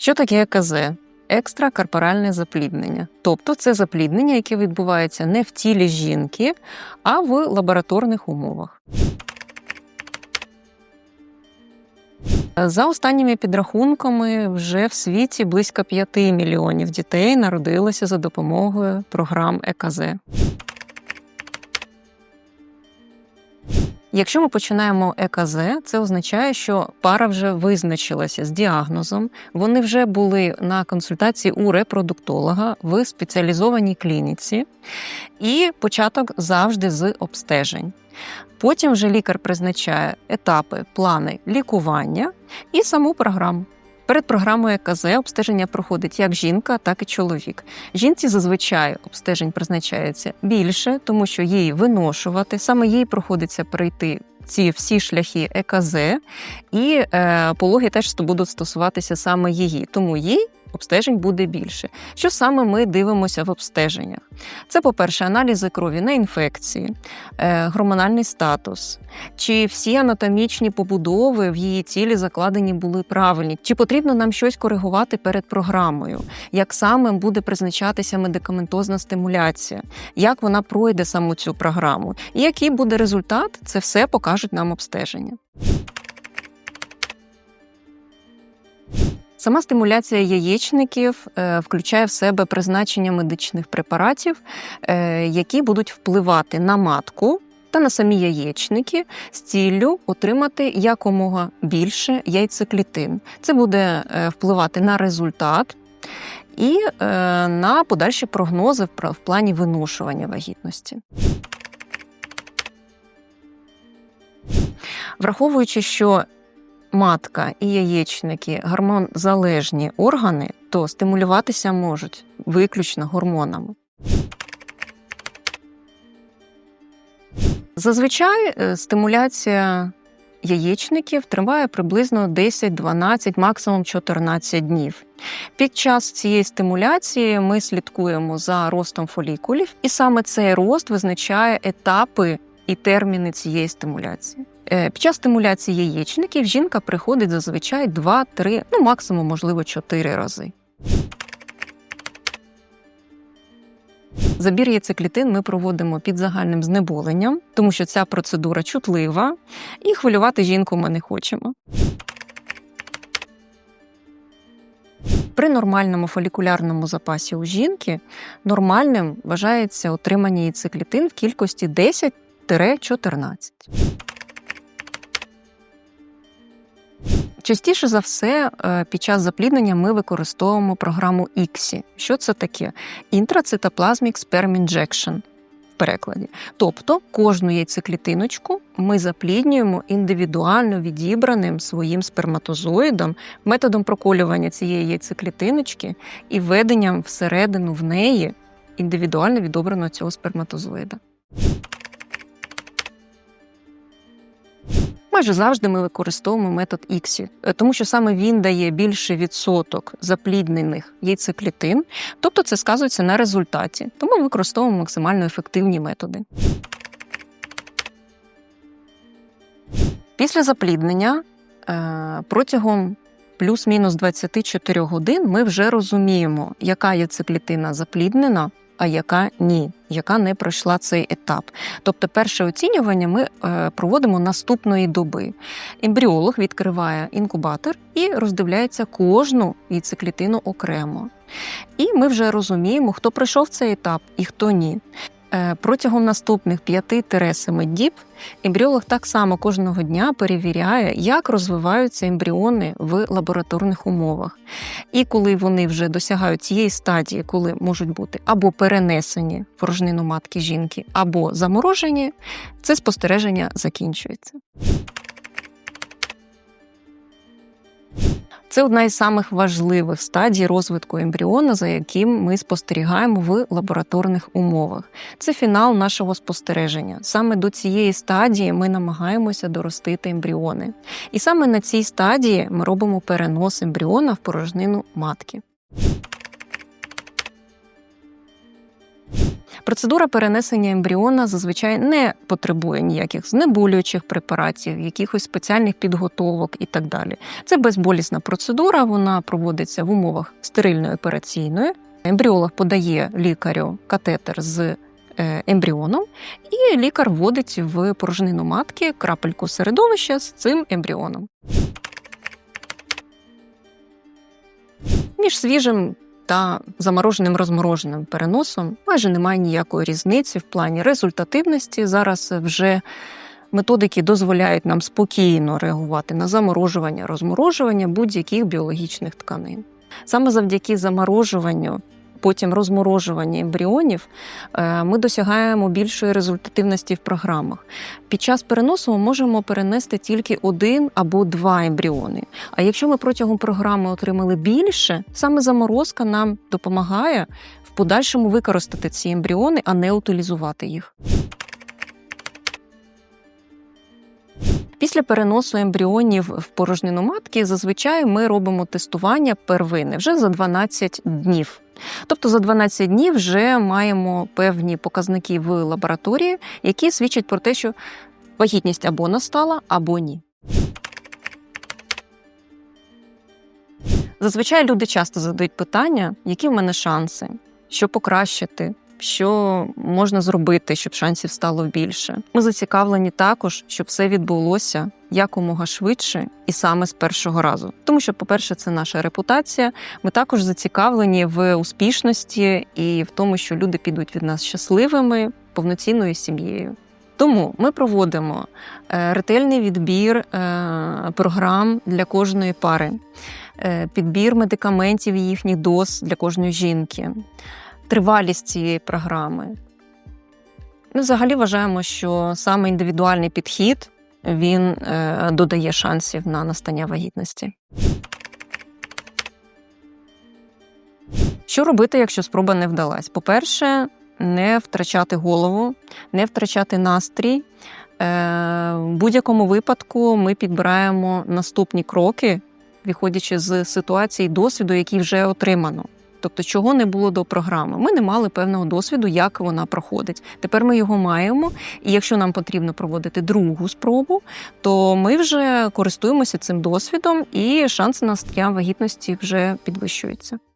Що таке ЕКЗ? Екстракорпоральне запліднення. Тобто це запліднення, яке відбувається не в тілі жінки, а в лабораторних умовах. За останніми підрахунками, вже в світі близько 5 мільйонів дітей народилося за допомогою програм ЕКЗ. Якщо ми починаємо ЕКЗ, це означає, що пара вже визначилася з діагнозом. Вони вже були на консультації у репродуктолога в спеціалізованій клініці, і початок завжди з обстежень. Потім вже лікар призначає етапи, плани лікування і саму програму. Перед програмою КЗ обстеження проходить як жінка, так і чоловік. Жінці зазвичай обстежень призначається більше, тому що їй виношувати, саме їй проходиться прийти ці всі шляхи ЕКЗ, і е, пологи теж будуть стосуватися саме її, тому їй. Обстежень буде більше. Що саме ми дивимося в обстеженнях? Це, по-перше, аналізи крові на інфекції, е, гормональний статус, чи всі анатомічні побудови в її тілі закладені були правильні, чи потрібно нам щось коригувати перед програмою, як саме буде призначатися медикаментозна стимуляція, як вона пройде саму цю програму, і який буде результат, це все покажуть нам обстеження. Сама стимуляція яєчників е, включає в себе призначення медичних препаратів, е, які будуть впливати на матку та на самі яєчники з ціллю отримати якомога більше яйцеклітин. Це буде е, впливати на результат. І на подальші прогнози в плані виношування вагітності. Враховуючи, що матка і яєчники гормонзалежні органи, то стимулюватися можуть виключно гормонами. Зазвичай е, стимуляція яєчників триває приблизно 10-12, максимум 14 днів. Під час цієї стимуляції ми слідкуємо за ростом фолікулів, і саме цей рост визначає етапи і терміни цієї стимуляції. Е, під час стимуляції яєчників жінка приходить зазвичай 2-3, ну максимум, можливо, 4 рази. Забір яйцеклітин ми проводимо під загальним знеболенням, тому що ця процедура чутлива, і хвилювати жінку ми не хочемо. При нормальному фолікулярному запасі у жінки нормальним вважається отримання яйцеклітин в кількості 10-14. Частіше за все, е, під час запліднення ми використовуємо програму ICSI. Що це таке? Intracytoplasmic Sperm Injection в перекладі. Тобто кожну яйцеклітиночку ми запліднюємо індивідуально відібраним своїм сперматозоїдом методом проколювання цієї яйцеклітиночки і введенням всередину в неї індивідуально відобраного цього сперматозоїда. Майже завжди ми використовуємо метод іксі, е, тому що саме він дає більший відсоток запліднених яйцеклітин, тобто це сказується на результаті. Тому ми використовуємо максимально ефективні методи. Після запліднення е, протягом плюс-мінус 24 годин ми вже розуміємо, яка яйцеклітина запліднена, а яка ні, яка не пройшла цей етап. Тобто, перше оцінювання ми е, проводимо наступної доби. Ембріолог відкриває інкубатор і роздивляється кожну яйцеклітину окремо. І ми вже розуміємо, хто пройшов цей етап і хто ні. Е, протягом наступних 5-7 діб ембріолог так само кожного дня перевіряє, як розвиваються ембріони в лабораторних умовах. І коли вони вже досягають цієї стадії, коли можуть бути або перенесені в порожнину матки жінки, або заморожені, це спостереження закінчується. Це одна із самих важливих стадій розвитку ембріона, за яким ми спостерігаємо в лабораторних умовах. Це фінал нашого спостереження. Саме до цієї стадії ми намагаємося доростити ембріони. І саме на цій стадії ми робимо перенос ембріона в порожнину матки. Процедура перенесення ембріона зазвичай не потребує ніяких знеболюючих препаратів, якихось спеціальних підготовок і так далі. Це безболісна процедура, вона проводиться в умовах стерильної операційної. Ембріолог подає лікарю катетер з е, ембріоном, і лікар вводить в порожнину матки крапельку середовища з цим ембріоном. Між свіжим та замороженим розмороженим переносом майже немає ніякої різниці в плані результативності. Зараз вже методики дозволяють нам спокійно реагувати на заморожування, розморожування будь-яких біологічних тканин. Саме завдяки заморожуванню, потім розморожування ембріонів, е, ми досягаємо більшої результативності в програмах. Під час переносу ми можемо перенести тільки один або два ембріони. А якщо ми протягом програми отримали більше, саме заморозка нам допомагає в подальшому використати ці ембріони, а не утилізувати їх. Після переносу ембріонів в порожнину матки зазвичай ми робимо тестування первини вже за 12 днів. Тобто за 12 днів вже маємо певні показники в лабораторії, які свідчать про те, що вагітність або настала, або ні. Зазвичай люди часто задають питання, які в мене шанси, що покращити, що можна зробити, щоб шансів стало більше. Ми зацікавлені також, щоб все відбулося якомога швидше і саме з першого разу. Тому що, по-перше, це наша репутація. Ми також зацікавлені в успішності і в тому, що люди підуть від нас щасливими, повноцінною сім'єю. Тому ми проводимо е, ретельний відбір е, програм для кожної пари, е, підбір медикаментів і їхніх доз для кожної жінки, тривалість цієї програми. Ми взагалі вважаємо, що саме індивідуальний підхід він е, додає шансів на настання вагітності. Що робити, якщо спроба не вдалась? По-перше, не втрачати голову, не втрачати настрій. Е, В будь-якому випадку ми підбираємо наступні кроки, виходячи з ситуації досвіду, який вже отримано. Тобто, чого не було до програми. Ми не мали певного досвіду, як вона проходить. Тепер ми його маємо, і якщо нам потрібно проводити другу спробу, то ми вже користуємося цим досвідом, і шанси на настання вагітності вже підвищуються.